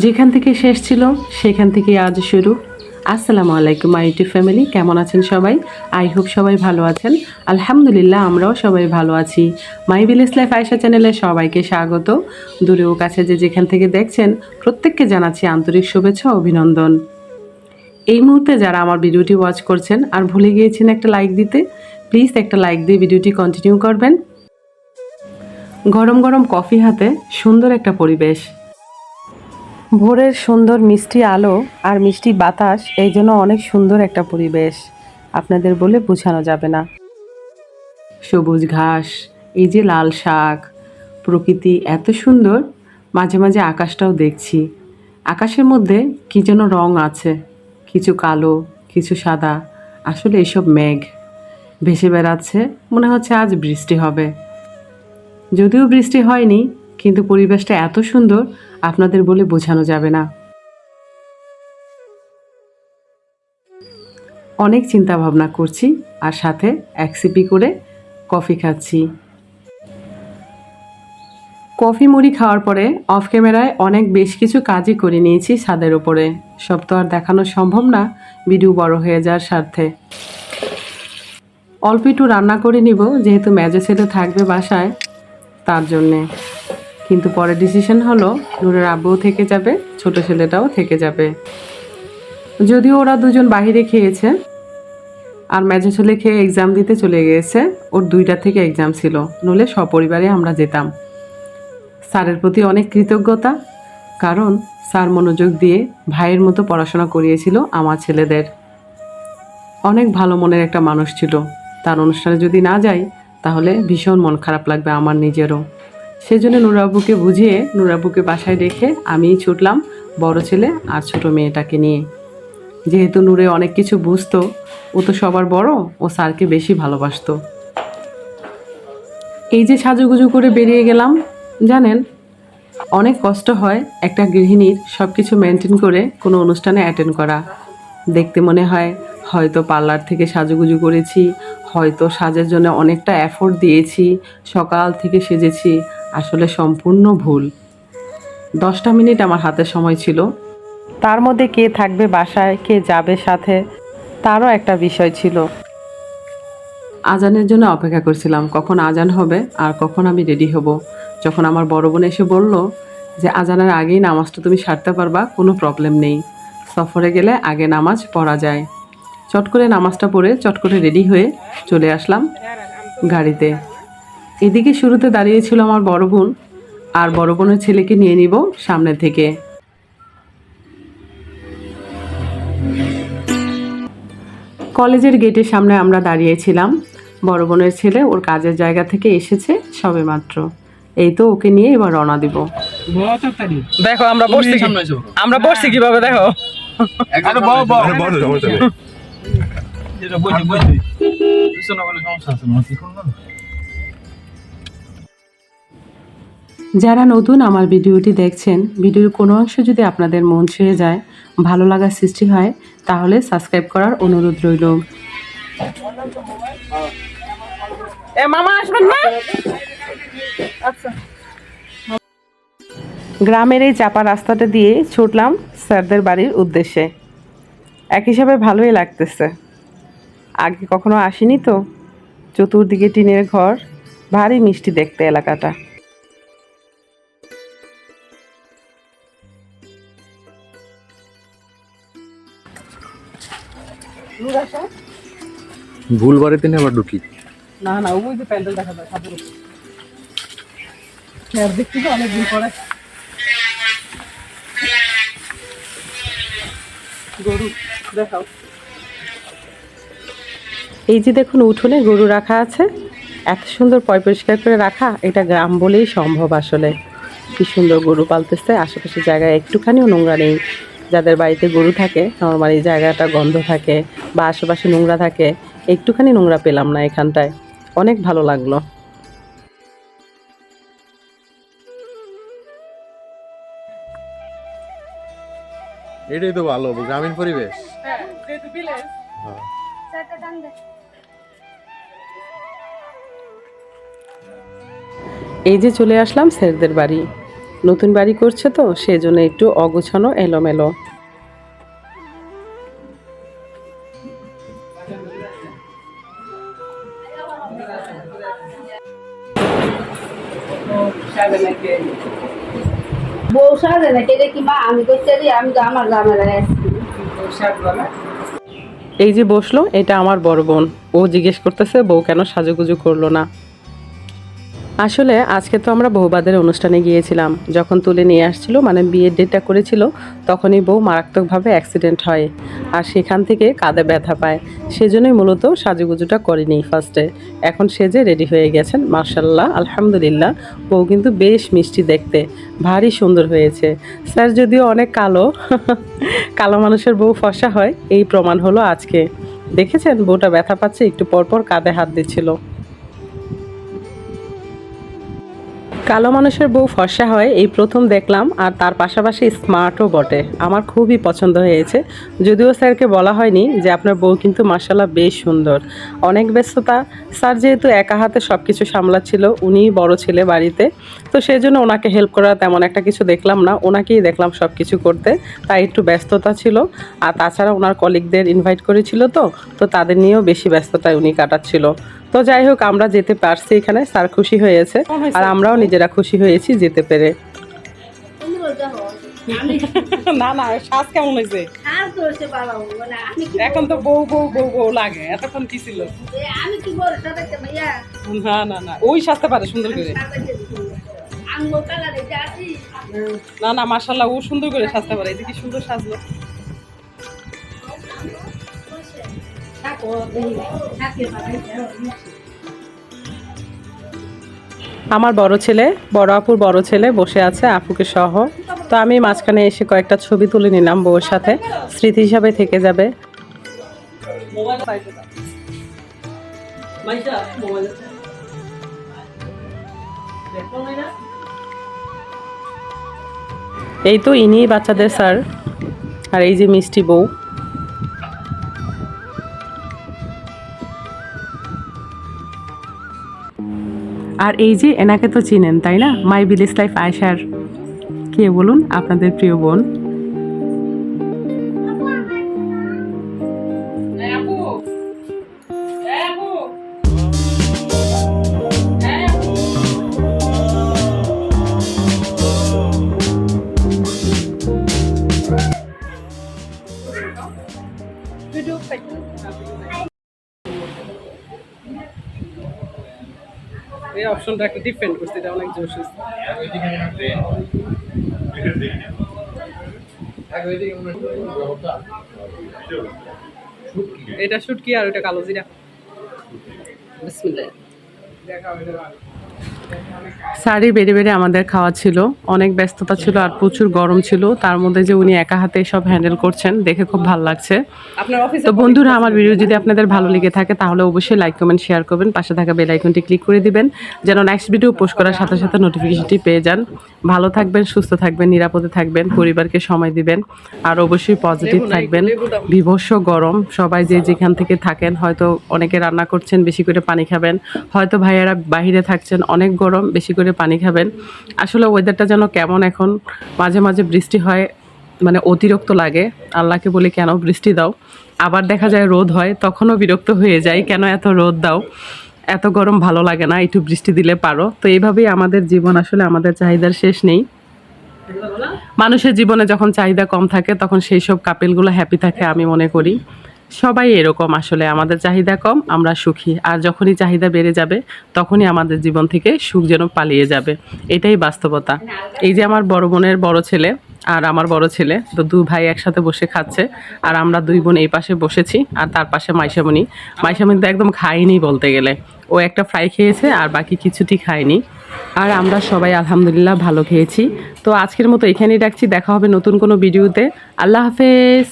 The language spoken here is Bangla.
যেখান থেকে শেষ ছিল, সেখান থেকে আজ শুরু। আসসালামু আলাইকুম আইটি ফ্যামিলি, কেমন আছেন সবাই? আই হোপ সবাই ভালো আছেন। আলহামদুলিল্লাহ, আমরাও সবাই ভালো আছি। মাই ভিলেজ লাইফ আয়সা চ্যানেলে সবাইকে স্বাগত। দূরে ও কাছে যে যেখান থেকে দেখছেন, প্রত্যেককে জানাচ্ছি আন্তরিক শুভেচ্ছা অভিনন্দন। এই মুহূর্তে যারা আমার ভিডিওটি ওয়াচ করছেন আর ভুলে গিয়েছেন একটা লাইক দিতে প্লিজ একটা লাইক দিয়ে ভিডিওটি কন্টিনিউ করবেন। গরম গরম কফি হাতে সুন্দর একটা পরিবেশ। ভোরের সুন্দর মিষ্টি আলো আর মিষ্টি বাতাস, এই জন্য অনেক সুন্দর একটা পরিবেশ। আপনাদের বলে বোঝানো যাবে না। সবুজ ঘাস, এই যে লাল শাক, প্রকৃতি এত সুন্দর, মাঝে মাঝে আকাশটাও দেখছি। আকাশের মধ্যে কি যেন রং আছে, কিছু কালো, কিছু সাদা, আসলে এসব মেঘ। ভেসে বেড়াচ্ছে, মনে হচ্ছে আজ বৃষ্টি হবে। যদিও বৃষ্টি হয়নি কিন্তু পরিবেশটা এত সুন্দর, আপনাদের বলে বোঝানো যাবে না। অনেক চিন্তা ভাবনা করছি আর সাথে এক সিপি করে কফি খাচ্ছি। কফি মুড়ি খাওয়ার পরে অফ ক্যামেরায় অনেক বেশ কিছু কাজই করে নিয়েছি ছাদের ওপরে। সব তো আর দেখানো সম্ভব না, ভিডিও বড় হয়ে যাওয়ার স্বার্থে। অল্প একটু রান্না করে নিব, যেহেতু মেজো ছেলে থাকবে বাসায়, তার জন্যে। কিন্তু পরে ডিসিশন হলো, নূরের আব্বুও থেকে যাবে, ছোট ছেলেটাও থেকে যাবে। যদিও ওরা দুজন বাহিরে খেয়েছে, আর মেজো ছেলে খেয়ে এক্সাম দিতে চলে গিয়েছে, ওর দুইটা থেকে এক্সাম ছিল। নলে সপরিবারে আমরা যেতাম। স্যারের প্রতি অনেক কৃতজ্ঞতা, কারণ স্যার মনোযোগ দিয়ে ভাইয়ের মতো পড়াশোনা করিয়েছিল আমার ছেলেদের। অনেক ভালো মনের একটা মানুষ ছিল। তার অনুষ্ঠানে যদি না যাই, তাহলে ভীষণ মন খারাপ লাগবে আমার নিজেরও। সেই জন্য নুরাবুকে বুঝিয়ে নুরাবুকে বাসায় রেখে আমিই ছুটলাম বড় ছেলে আর ছোট মেয়েটাকে নিয়ে। যেহেতু নূরে অনেক কিছু বুঝতো, ও তো সবার বড়, ও স্যারকে বেশি ভালোবাসতো। এই যে সাজুগুজু করে বেরিয়ে গেলাম, জানেন, অনেক কষ্ট হয় একটা গৃহিণীর সব কিছু মেনটেন করে কোনো অনুষ্ঠানে অ্যাটেন্ড করা। দেখতে মনে হয়, হয়তো পার্লার থেকে সাজুগুজু করেছি, হয়তো সাজের জন্য অনেকটা অ্যাফোর্ট দিয়েছি, সকাল থেকে সেজেছি আসলে সম্পূর্ণ ভুল। দশটা মিনিট আমার হাতে সময় ছিল। তার মধ্যে কে থাকবে বাসায়, কে যাবে সাথে, তারও একটা বিষয় ছিল। আজানের জন্য অপেক্ষা করছিলাম, কখন আজান হবে আর কখন আমি রেডি হব। যখন আমার বড় বোন এসে বলল যে, আজানের আগেই নামাজটা তুমি সারতে পারবা, কোনো প্রবলেম নেই। সফরে গেলে আগে নামাজ পড়া যায়। চট করে নামাজটা পড়ে, চট করে রেডি হয়ে চলে আসলাম গাড়িতে। এদিকে শুরুতে দাঁড়িয়েছিল আমার বড় বোন আর বড় বোনের ছেলেকে নিয়ে নিব সামনে থেকে। কলেজের গেটের সামনে আমরা দাঁড়িয়েছিলাম। বড় বোনের ছেলে ওর কাজের জায়গা থেকে এসেছে সবে মাত্র এই তো ওকে নিয়ে এবার রওনা দিব। দেখো আমরা বসছি আমরা বসছি কীভাবে দেখো। সমস্যা আছে যারা নতুন আমার ভিডিওটি দেখছেন ভিডিওর কোনো অংশ যদি আপনাদের মন ছুঁয়ে যায় ভালো লাগার সৃষ্টি হয় তাহলে সাবস্ক্রাইব করার অনুরোধ রইল। না? গ্রামের এই চাপা রাস্তাটা দিয়ে ছুটলাম স্যারদের বাড়ির উদ্দেশ্যে। এক হিসাবে ভালোই লাগতেছে। আগে কখনো আসিনি তো। চতুর্দিকে টিনের ঘর ভারী মিষ্টি দেখতে এলাকাটা। ভুল বাড়িতে নিয়ে আবার ঢুকি। না না ওই যে প্যান্ডেল দেখা যায় সাথে স্যার দেখতে তো অনেক দিন পরে। গরু দেখাও। এই যে দেখুন উঠোনে গরু রাখা আছে। এত সুন্দর পয় পরিষ্কার করে রাখা এটা গ্রাম বলেই সম্ভব আসলে। কি সুন্দর গরু পালতেছে আশেপাশে জায়গায় একটুখানিও নোংরা নেই। যাদের বাড়িতে গরু থাকে নর্মালি জায়গাটা গন্ধ থাকে বা আশেপাশে নোংরা থাকে একটুখানি নোংরা পেলাম না এখানটায়। অনেক ভালো লাগল। এটাই তো ভালো গ্রামীণ পরিবেশ। এই যে চলে আসলাম স্যারদের বাড়ি। নতুন বাড়ি করছে তো সেজন্য একটু অগোছানো এলোমেলো। বউ সাজে না কেটে কি মা? আমি করতে দিই আমি তো আমার এই যে বসল এটা আমার বড় বোন। ও জিজ্ঞেস করতেছে বউ কেন সাজুগুজু করল না? আসলে আজকে তো আমরা বউবাদের অনুষ্ঠানে গিয়েছিলাম। যখন তুলে নিয়ে আসছিল মানে বিয়ের ডেটটা করেছিল, তখনই বউ মারাত্মকভাবে অ্যাক্সিডেন্ট হয় আর সেখান থেকে কাঁধে ব্যথা পায়। সেজন্যই মূলত সাজুগুজুটা করেনি ফার্স্টে এখন সেজে রেডি হয়ে গেছেন মার্শাল্লাহ আলহামদুলিল্লাহ, বউ কিন্তু বেশ মিষ্টি দেখতে, ভারী সুন্দর হয়েছে। স্যার, যদিও অনেক কালো কালো মানুষের বউ ফসা হয়, এই প্রমাণ হলো আজকে। দেখেছেন? বউটা ব্যথা পাচ্ছে, একটু পরপর কাঁধে হাত দিচ্ছিল। কালো মানুষের বউ ফর্সা হয়, এই প্রথম দেখলাম, আর তার পাশাপাশি স্মার্টও বটে। আমার খুবই পছন্দ হয়েছে। যদিও স্যারকে বলা হয়নি যে আপনার বউ কিন্তু মার্শাল্লাহ বেশ সুন্দর। অনেক ব্যস্ততা। স্যার যেহেতু একা হাতে সব কিছু সামলাচ্ছিল, উনিই বড় ছেলে বাড়িতে। তো সেই জন্য ওনাকে হেল্প করা তেমন একটা কিছু দেখলাম না। ওনাকেই দেখলাম সব কিছু করতে। তাই একটু ব্যস্ততা ছিল। আর তাছাড়া ওনার কলিগদের ইনভাইট করেছিল তো। তো তাদের নিয়েও বেশি ব্যস্ততায় উনি কাটাচ্ছিল। তো যাই হোক আমরা যেতে পারছি এখানে। স্যার খুশি হয়েছে। আর আমরাও নিজেরা খুশি হয়েছি যেতে পেরে। না না শ্বাস কেমন হয়েছে? আর করতে পারব না আমি কি এখন তো বউ বউ বউ বউ লাগে এতক্ষণ কি ছিল? না না না ওই সাজতে পারে সুন্দর করে। না না মার্শাল্লাহ ও সুন্দর করে সাজতে পারে এদিকে সুন্দর সাজলো? আমার বড় ছেলে, বড় আপুর বড় ছেলে বসে আছে আপুকে সহ। তো আমি মাঝখানে এসে কয়েকটা ছবি তুলে নিলাম বউর সাথে। স্মৃতি হিসাবে থেকে যাবে। এই তো ইনি বাচ্চাদের স্যার। আর এই যে মিষ্টি বউ। আর এই যে এনাকে তো চিনেন, তাই না? মাই ভিলেজ লাইফ আয়সার কে বলুন? আপনাদের প্রিয় বোন। এই অপশনটা একটা ডিফেন্ড করছে এটা অনেক জোশ এটা শুট কি আর ওটা কালো জিরা। বিসমিল্লাহ। শাড়ি বেড়ে বেড়ে আমাদের খাওয়া ছিল। অনেক ব্যস্ততা ছিল আর প্রচুর গরম ছিল। তার মধ্যে যে উনি একা হাতে সব হ্যান্ডেল করছেন দেখে খুব ভালো লাগছে। তো বন্ধুরা আমার ভিডিও যদি আপনাদের ভালো লেগে থাকে তাহলে অবশ্যই লাইক কমেন্ট শেয়ার করবেন। পাশে থাকা বেল আইকনটি ক্লিক করে দিবেন যেন নেক্সট ভিডিও পোস্ট করার সাথে সাথে নোটিফিকেশনটি পেয়ে যান। ভালো থাকবেন সুস্থ থাকবেন নিরাপদে থাকবেন পরিবারকে সময় দিবেন আর অবশ্যই পজিটিভ থাকবেন। বিভৎস গরম সবাই যে যেখান থেকে থাকেন হয়তো অনেকে রান্না করছেন বেশি করে পানি খাবেন। হয়তো ভাইয়ারা বাহিরে থাকছেন অনেক গরম, বেশি করে পানি খাবেন। আসলে ওয়েদারটা যেন কেমন এখন, মাঝে মাঝে বৃষ্টি হয় মানে অতিরিক্ত লাগে। আল্লাহকে বলি, কেন বৃষ্টি দাও? আবার দেখা যায় রোদ হয়, তখনও বিরক্ত হয়ে যায় কেন এত রোদ দাও? এত গরম ভালো লাগে না, একটু বৃষ্টি দিলে পারো। তো এইভাবেই আমাদের জীবন, আসলে আমাদের চাহিদার শেষ নেই। মানুষের জীবনে যখন চাহিদা কম থাকে, তখন সেই সব কাপেলগুলো হ্যাপি থাকে, আমি মনে করি। সবাই এরকম আসলে, আমাদের চাহিদা কম, আমরা সুখী। আর যখনই চাহিদা বেড়ে যাবে, তখনই আমাদের জীবন থেকে সুখ যেন পালিয়ে যাবে। এটাই বাস্তবতা। এই যে আমার বড় বোনের বড় ছেলে আর আমার বড় ছেলে, তো দু ভাই একসাথে বসে খাচ্ছে। আর আমরা দুই বোন এই পাশে বসেছি, আর তার পাশে মাইশামণি। মাইশামণি তো একদম খায়নি বলতে গেলে। ও একটা ফ্রাই খেয়েছে, আর বাকি কিছুটি খায়নি। আর আমরা সবাই আলহামদুলিল্লাহ ভালো খেয়েছি। তো আজকের মতো এখানেই রাখছি, দেখা হবে নতুন কোনো ভিডিওতে। আল্লাহ হাফেজ!